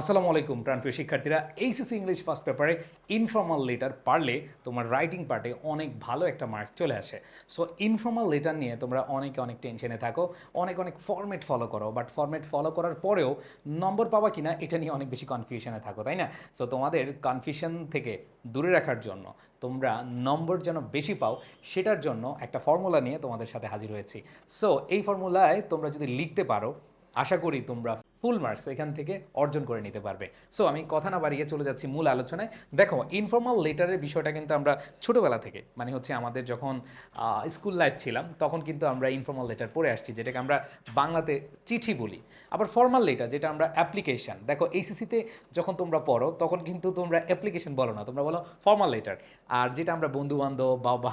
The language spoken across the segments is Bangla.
আসসালামু আলাইকুম, প্রাণপ্রিয় শিক্ষার্থীরা। এইচএসসি ইংলিশ ফার্স্ট পেপারে ইনফর্মাল লেটার পারলে তোমার রাইটিং পার্টে অনেক ভালো একটা মার্ক চলে আসে। সো ইনফর্মাল লেটার নিয়ে তোমরা অনেকে অনেক টেনশনে থাকো, অনেক অনেক ফর্মেট ফলো করো বাট ফর্মেট ফলো করার পরেও নম্বর পাবা কিনা এটা নিয়ে অনেক বেশি কনফিউশনে থাকো, তাই না? সো তোমাদের কনফিউশন থেকে দূরে রাখার জন্য তোমরা নম্বর যেন বেশি পাও, সেটার জন্য একটা ফর্মুলা নিয়ে তোমাদের সাথে হাজির হয়েছি। সো এই ফর্মুলায় তোমরা যদি লিখতে পারো, আশা করি তোমরা ফুল মার্কস এখান থেকে অর্জন করে নিতে পারবে। সো আমি কথা না বাড়িয়ে চলে যাচ্ছি মূল আলোচনায়। দেখো ইনফর্মাল লেটারের বিষয়টা কিন্তু আমরা ছোটোবেলা থেকে মানে হচ্ছে আমাদের যখন স্কুল লাইফ ছিলাম, তখন কিন্তু আমরা ইনফর্মাল লেটার পড়ে আসছি, যেটাকে আমরা বাংলাতে চিঠি বলি। আবার ফর্মাল লেটার যেটা আমরা অ্যাপ্লিকেশন দেখো এইসিসিতে যখন তোমরা পড়ো, তখন কিন্তু তোমরা অ্যাপ্লিকেশন বলো না, তোমরা বলো ফর্মাল লেটার আর যেটা আমরা বন্ধু বান্ধব বাবা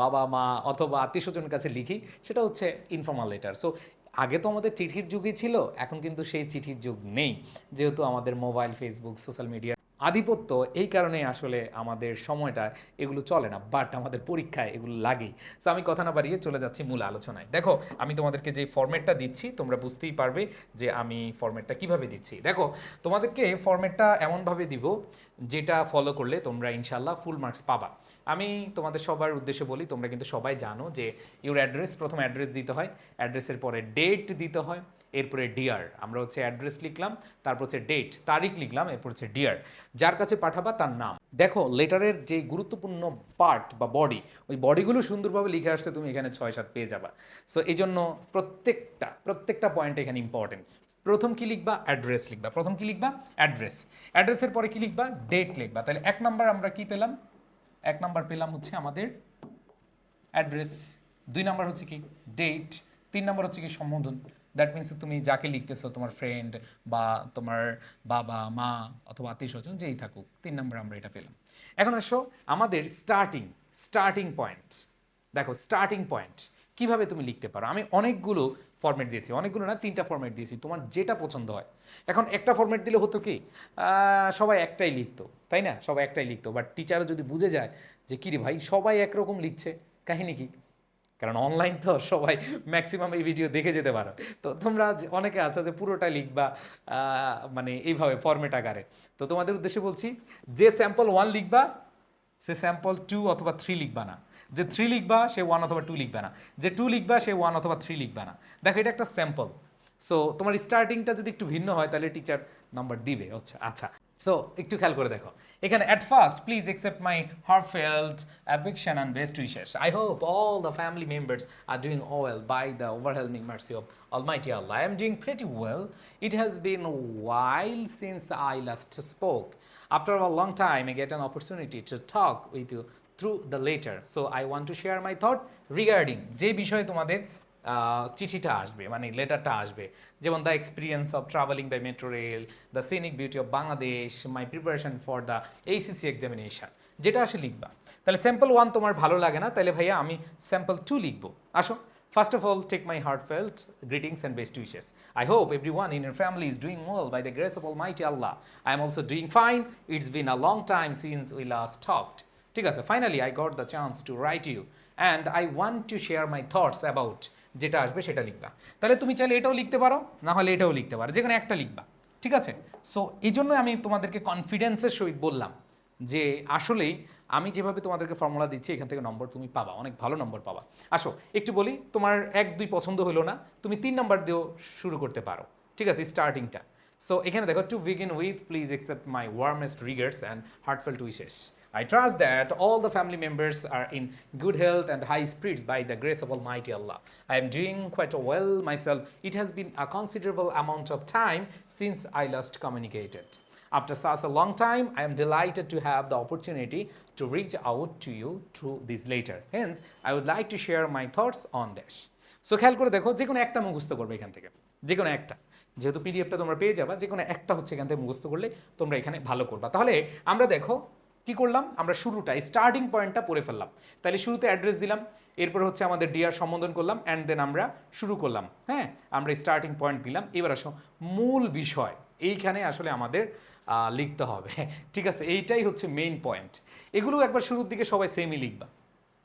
বাবা মা অথবা আত্মীয় স্বজনের কাছে লিখি, সেটা হচ্ছে ইনফর্মাল লেটার সো আগে তো আমাদের চিঠির যুগই ছিল, এখন কিন্তু সেই চিঠির যুগ নেই, যেহেতু আমাদের মোবাইল ফেসবুক সোশ্যাল মিডিয়া আধিপত্য, এই কারণে আসলে আমাদের সময়টা এগুলো চলে না বাট আমাদের পরীক্ষায় এগুলো লাগেই। সো আমি কথা না বাড়িয়ে চলে যাচ্ছি মূল আলোচনায়। দেখো, আমি তোমাদেরকে যে ফরম্যাটটা দিচ্ছি, তোমরা বুঝতেই পারবে যে আমি ফরম্যাটটা কীভাবে দিচ্ছি। দেখো, তোমাদেরকে ফরম্যাটটা এমনভাবে দিব, যেটা ফলো করলে তোমরা ইনশাল্লাহ ফুল মার্কস পাবা। আমি তোমাদের সবার উদ্দেশ্যে বলি, তোমরা কিন্তু সবাই জানো যে ইউর অ্যাড্রেস প্রথম অ্যাড্রেস দিতে হয় অ্যাড্রেসের পরে ডেট দিতে হয় এরপরে ডিয়ার আমরা হচ্ছে অ্যাড্রেস লিখলাম, তারপর হচ্ছে ডেট তারিখ লিখলাম, এরপর হচ্ছে ডিয়ার যার কাছে পাঠাবা তার নাম। দেখো লেটারের যে গুরুত্বপূর্ণ পার্ট বা বডি ওই বডিগুলো সুন্দরভাবে লিখে আসতে তুমি এখানে ছয়, সাত পেয়ে যাবা। সো এই জন্য প্রত্যেকটা প্রত্যেকটা পয়েন্ট এখানে ইম্পর্টেন্ট প্রথম কি লিখবা? অ্যাড্রেস লিখবা। প্রথম কি লিখবা? অ্যাড্রেস অ্যাড্রেসের পরে কি লিখবা? ডেট লিখবা। তাহলে এক নাম্বার আমরা কি পেলাম? এক নাম্বার পেলাম হচ্ছে আমাদের অ্যাড্রেস দুই নাম্বার হচ্ছে কি? ডেট তিন নাম্বার হচ্ছে কি? সম্বোধন। দ্যাট মিনস তুমি যাকে লিখতেছো, তোমার ফ্রেন্ড বা তোমার বাবা, মা অথবা আত্মীয় স্বজন, যেই থাকুক, তিন নাম্বার আমরা এটা পেলাম। এখন আসো, আমাদের স্টার্টিং স্টার্টিং পয়েন্ট দেখো স্টার্টিং পয়েন্ট কীভাবে তুমি লিখতে পারো? আমি অনেকগুলো ফরম্যাট দিয়েছি, অনেকগুলো না, তিনটা ফরম্যাট দিয়েছি, তোমার যেটা পছন্দ হয়। এখন একটা ফরম্যাট দিলে হতো কি সবাই একটাই লিখতো, তাই না? সবাই একটাই লিখতো বাট টিচারও যদি বুঝে যায় যে, কিরে ভাই, সবাই একরকম লিখছে, কাহিনী কি? কারণ অনলাইন তো সবাই ম্যাক্সিমাম এই ভিডিও দেখে যেতে পারো। তো তোমরা অনেকে আছে যে পুরোটা লিখবা মানে এইভাবে ফরম্যাট আকারে। তো তোমাদের উদ্দেশ্যে বলছি, যে স্যাম্পল ওয়ান লিখবা, সে স্যাম্পল টু অথবা থ্রি লিখবা না। যে থ্রি লিখবা, সে ওয়ান অথবা টু লিখবে না। যে টু লিখবা, সে ওয়ান অথবা থ্রি লিখবে না। দেখো, এটা একটা স্যাম্পল সো তোমার স্টার্টিংটা যদি একটু ভিন্ন হয়, তাহলে টিচার নাম্বার দিবে। আচ্ছা আচ্ছা। সো একটু খেয়াল করে দেখো এখানে at first please accept my heartfelt affection and best wishes I hope all the family members are doing well by the overwhelming mercy of Allah. I am doing pretty well. It has been a while since I last spoke. After a long time, I get an opportunity to talk with you through the letter. So I want to share my thought regarding যে বিষয়ে তোমাদের চিঠিটা আসবে মানে লেটারটা আসবে যেমন the experience of travelling by metro rail the scenic beauty of Bangladesh my preparation for the HSC examination যেটা আসে লিখবা তাহলে স্যাম্পল ওয়ান তোমার ভালো লাগে না তাহলে ভাইয়া আমি স্যাম্পল টু লিখব আসো First of all, take my heartfelt greetings and best wishes. I hope everyone in your family is doing well by the grace of Almighty Allah. I am also doing fine. It's been a long time since we last talked. ঠিক আছে finally I got the chance to write you and I want to share my thoughts about যেটা আসবে সেটা লিখবা। তাহলে তুমি চাইলে এটাও লিখতে পারো, না হলে এটাও লিখতে পারো, যেখানে একটা লিখবা, ঠিক আছে? সো এই জন্য আমি তোমাদেরকে কনফিডেন্সের সহিত বললাম যে আসলেই আমি যেভাবে তোমাদেরকে ফর্মুলা দিচ্ছি, এখান থেকে নম্বর তুমি পাবা, অনেক ভালো নম্বর পাবা। আসো, একটু বলি, তোমার এক, দুই পছন্দ হলো না, তুমি তিন নম্বর দিয়েও শুরু করতে পারো, ঠিক আছে স্টার্টিংটা সো এখানে দেখো to begin with please accept my warmest regards and heartfelt wishes I trust that all the family members are in good health and high spirits by the grace of Almighty Allah. I am doing quite well myself. It has been a considerable amount of time since I last communicated. After such a long time, I am delighted to have the opportunity to reach out to you through this letter. Hence, I would like to share my thoughts on this. So খেয়াল করে দেখো যে কোনো একটা মুখস্থ করবে এখান থেকে যে কোনো একটা যেহেতু পিডিএফটা তোমরা পেয়ে যাবা যে কোনো একটা হচ্ছে এখান থেকে মুখস্থ করলে তোমরা এখানে ভালো করবা তাহলে আমরা দেখো কি করলাম? আমরা শুরুটা স্টার্টিং পয়েন্টটা পড়ে ফেললাম। তাহলে শুরুতে অ্যাড্রেস দিলাম, এরপর হচ্ছে আমাদের ডিয়ার সম্বোধন করলাম অ্যান্ড দেন আমরা শুরু করলাম। হ্যাঁ? আমরা স্টার্টিং পয়েন্ট দিলাম। এবার আসো, মূল বিষয়, এইখানে আসলে আমাদের লিখতে হবে। ঠিক আছে? এইটাই হচ্ছে মেইন পয়েন্ট এগুলো একবার শুরুর দিকে সবাই সেমই লিখবা।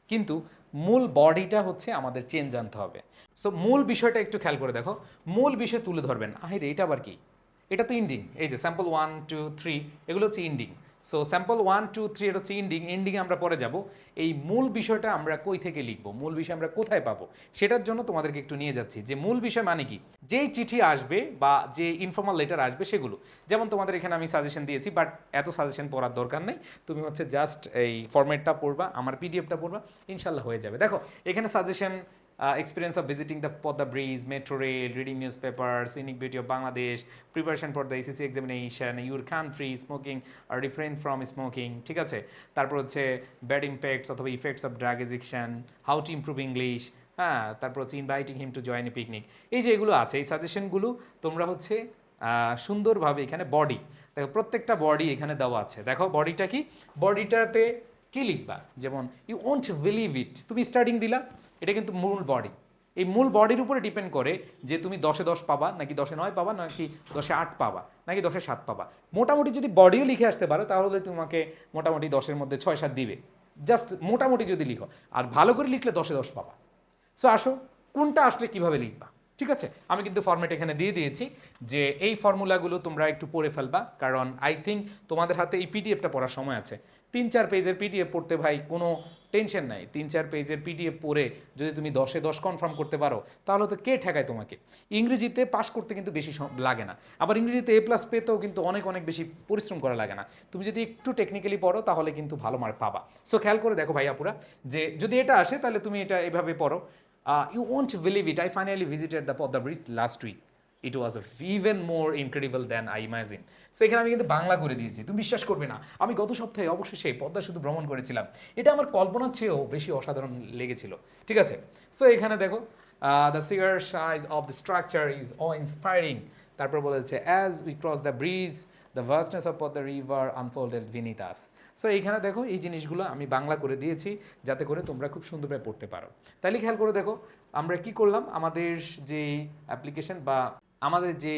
কিন্তু মূল বডিটা হচ্ছে আমাদের চেঞ্জ আনতে হবে। সো মূল বিষয়টা একটু খেয়াল করে দেখো। মূল বিষয় তুলে ধরবেন। আরে এটা আবার কি? এটা তো ইন্ডিং এই যে স্যাম্পল ওয়ান টু থ্রি এগুলো হচ্ছে ending so sample one two three এটা হচ্ছে ইন্ডিং এন্ডিংয়ে আমরা পরে যাব। এই মূল বিষয়টা আমরা কই থেকে লিখব? মূল বিষয় আমরা কোথায় পাবো? সেটার জন্য তোমাদেরকে একটু নিয়ে যাচ্ছি। যে মূল বিষয় মানে কি? যেই চিঠি আসবে বা যে ইনফর্মাল লেটার আসবে সেগুলো। যেমন তোমাদের এখানে আমি সাজেশন দিয়েছি বাট এত সাজেশন পড়ার দরকার নেই। তুমি হচ্ছে জাস্ট এই ফরম্যাটটা পড়বা, আমার পিডিএফটা পড়বা, ইনশাল্লাহ হয়ে যাবে। দেখো, এখানে suggestion uh, experience of visiting the Podda Breeze, Metro Rail, reading newspapers, scenic beauty of Bangladesh, preparation for the ACC examination, your country, smoking or refrain from smoking, ঠিক আছে তারপর হচ্ছে ব্যাড ইম্প্যাক্টস অথবা effects of drug addiction how to improve English হ্যাঁ তারপর হচ্ছে inviting him to join a picnic এই যে এগুলো আছে এই সাজেশনগুলো তোমরা হচ্ছে সুন্দরভাবে এখানে বডি দেখো প্রত্যেকটা বডি এখানে দেওয়া আছে দেখো বডিটা কি বডিটাতে কি লিখবা যেমন ইউ ওন্ট বিলিভ ইট তুমি স্টার্টিং দিলা, এটা কিন্তু মূল বডি এই মূল বডির উপরে ডিপেন্ড করে যে তুমি দশে দশ পাবা, নাকি দশে নয় পাবা, নাকি দশে আট পাবা, নাকি দশে সাত পাবা। মোটামুটি যদি বডিও লিখে আসতে পারো, তাহলে তোমাকে মোটামুটি দশের মধ্যে ছয় সাত দিবে। জাস্ট মোটামুটি যদি লিখো, আর ভালো করে লিখলে দশে দশ পাবা। সো আসো, কোনটা আসলে কীভাবে লিখবা? ঠিক আছে? আমি কিন্তু ফর্মেট এখানে দিয়ে দিয়েছি যে এই ফর্মুলাগুলো তোমরা একটু পড়ে ফেলবা, কারণ আই থিঙ্ক তোমাদের হাতে এই পিডিএফটা পড়ার সময় আছে। তিন চার পেজের পিডিএফ পড়তে ভাই কোনো টেনশন নাই। তিন চার পেজের পিডিএফ পড়ে যদি তুমি দশে দশ কনফার্ম করতে পারো, তাহলে তো কে ঠেকায় তোমাকে? ইংরেজিতে পাশ করতে কিন্তু বেশি লাগে না। আবার ইংরেজিতে এ প্লাস পেতেও কিন্তু অনেক অনেক বেশি পরিশ্রম করা লাগে না। তুমি যদি একটু টেকনিক্যালি পড়ো, তাহলে কিন্তু ভালো মার্ক পাবা। সো খেয়াল করে দেখো ভাই আপুরা যে যদি এটা আসে, তাহলে তুমি এটা এভাবে পড়ো। You won't believe it I finally visited the Padma bridge last week it was even more incredible than I imagine so এখানে আমি কিন্তু বাংলা করে দিয়েছি। তুমি বিশ্বাস করবে না। আমি গত সপ্তাহে অবশ্যই সেই পদ্মা শুধু ভ্রমণ করেছিলাম। এটা আমার কল্পনার চেয়েও বেশি অসাধারণ লেগেছিল। ঠিক আছে? সো এখানে দেখো the sheer size of the structure is uh inspiring তারপর বলেছে as we cross the bridge the vastness of the river unfolded ভিনিতাস so এইখানে দেখো, এই জিনিসগুলো আমি বাংলা করে দিয়েছি, যাতে করে তোমরা খুব সুন্দরভাবে পড়তে পারো। তাহলে খেয়াল করে দেখো, আমরা কি করলাম? আমাদের যে অ্যাপ্লিকেশন বা আমাদের যে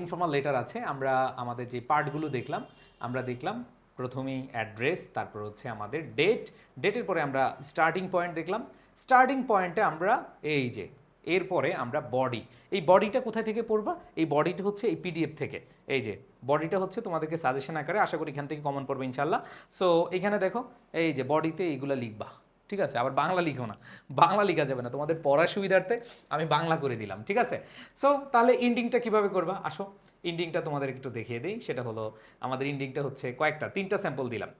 ইনফর্মাল লেটার আছে, আমরা আমাদের যে পার্টগুলো দেখলাম, আমরা দেখলাম প্রথমেই অ্যাড্রেস তারপর হচ্ছে আমাদের ডেট ডেটের পরে আমরা স্টার্টিং পয়েন্ট দেখলাম। স্টার্টিং পয়েন্টে আমরা, এই যে, এরপরে আমরা বডি এই বডিটা কোথায় থেকে পড়বা? এই বডিটা হচ্ছে এই পিডিএফ থেকে। এই যে বডিটা হচ্ছে তোমাদেরকে সাজেশন আকারে, আশা করি এখান থেকে কমন পড়বে ইনশাল্লাহ সো এখানে দেখো, এই যে বডিতে এইগুলো লিখবা। ঠিক আছে? আবার বাংলা লিখো না। বাংলা লেখা যাবে না। তোমাদের পড়ার সুবিধার্থে আমি বাংলা করে দিলাম, ঠিক আছে? সো তাহলে ইন্ডিংটা কীভাবে করবা? আসো। ইন্ডিংটা তোমাদের একটু দেখিয়ে দিই। সেটা হলো, আমাদের ইন্ডিংটা হচ্ছে কয়েকটা, তিনটা স্যাম্পল দিলাম।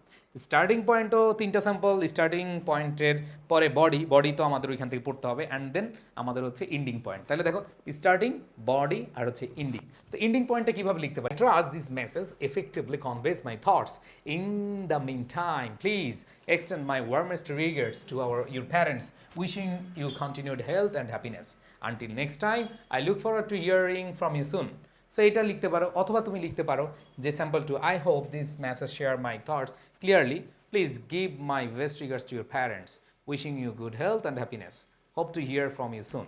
স্টার্টিং পয়েন্টও তিনটা স্যাম্পল স্টার্টিং পয়েন্টের পরে বডি বডি তো আমাদের ওইখান থেকে পড়তে হবে অ্যান্ড দেন আমাদের হচ্ছে ইন্ডিং পয়েন্ট তাহলে দেখো স্টার্টিং বডি আর হচ্ছে ইন্ডিং তো ইন্ডিং পয়েন্টটা কীভাবে লিখতে পারি? Trust this message effectively conveys my thoughts in the meantime please extend my warmest regards to our, your parents wishing you continued health and happiness. Until next time i look forward to hearing from you soon. So এটা লিখতে পারো অথবা তুমি লিখতে পারো যে sample two I hope this message share my thoughts clearly please give my best regards to your parents wishing you good health and happiness hope to hear from you soon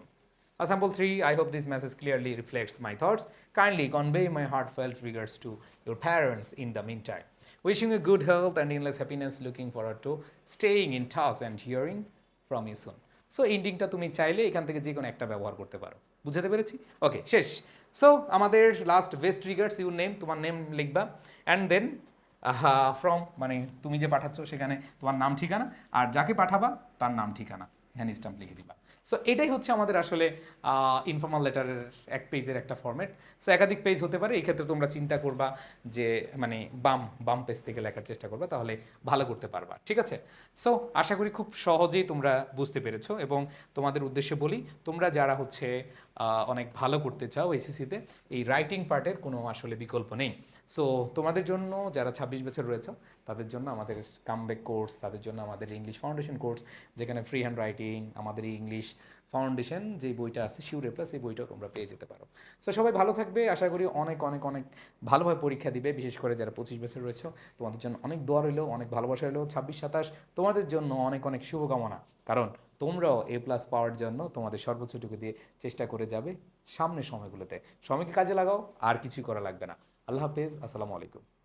Uh, sample 3 I hope this message clearly reflects my thoughts. Kindly convey my heartfelt regards to your parents in the meantime. Wishing you good health and endless happiness. Looking forward to staying in touch and hearing from you soon. So এন্ডিংটা তুমি চাইলে এখান থেকে যে কোনো একটা ব্যবহার করতে পারো বুঝাতে পেরেছি ওকে শেষ সো আমাদের last best regards your name তোমার নেম লিখবা। অ্যান্ড দেন ফ্রম মানে তুমি যে পাঠাচ্ছ সেখানে তোমার নাম, ঠিকানা, আর যাকে পাঠাবা, তার নাম, ঠিকানা হ্যান্ড স্টাম্প লিখে দিবা। সো এটাই হচ্ছে আমাদের আসলে ইনফর্মাল লেটারের এক পেজের একটা ফরম্যাট সো একাধিক পেজ হতে পারে, এই ক্ষেত্রে তোমরা চিন্তা করবা যে মানে বাম বাম পেজ থেকে লেখার চেষ্টা করবা, তাহলে ভালো করতে পারবা, ঠিক আছে? সো আশা করি খুব সহজেই তোমরা বুঝতে পেরেছ, এবং তোমাদের উদ্দেশ্যে বলি, তোমরা যারা হচ্ছে অনেক ভালো করতে চাও এসিসিতে এই রাইটিং পার্টের কোনো আসলে বিকল্প নেই। সো তোমাদের জন্য যারা ছাব্বিশ বছর রয়েছে, তাদের জন্য আমাদের কামব্যাক কোর্স তাদের জন্য আমাদের ইংলিশ ফাউন্ডেশন কোর্স যেখানে ফ্রি হ্যান্ড রাইটিং আমাদের ইংলিশ ফাউন্ডেশন যে বইটা আছে শিউরে প্লাস এই বইটাও তোমরা পেয়ে যেতে পারো। সো সবাই ভালো থাকবে, আশা করি অনেক অনেক অনেক ভালোভাবে পরীক্ষা দিবে, বিশেষ করে যারা পঁচিশ বছর রয়েছে, তোমাদের জন্য অনেক দোয়া রইল, অনেক ভালোবাসা রইল, ছাব্বিশ, সাতাশ, তোমাদের জন্য অনেক অনেক শুভকামনা। কারণ তোমরাও এ প্লাস পাওয়ার জন্য তোমাদের সর্বোচ্চটুকু দিয়ে চেষ্টা করে যাবে সামনের সময়গুলোতে। সময়কে কাজে লাগাও, আর কিছুই করা লাগবে না। আল্লাহ হাফেজ, আসসালামু আলাইকুম।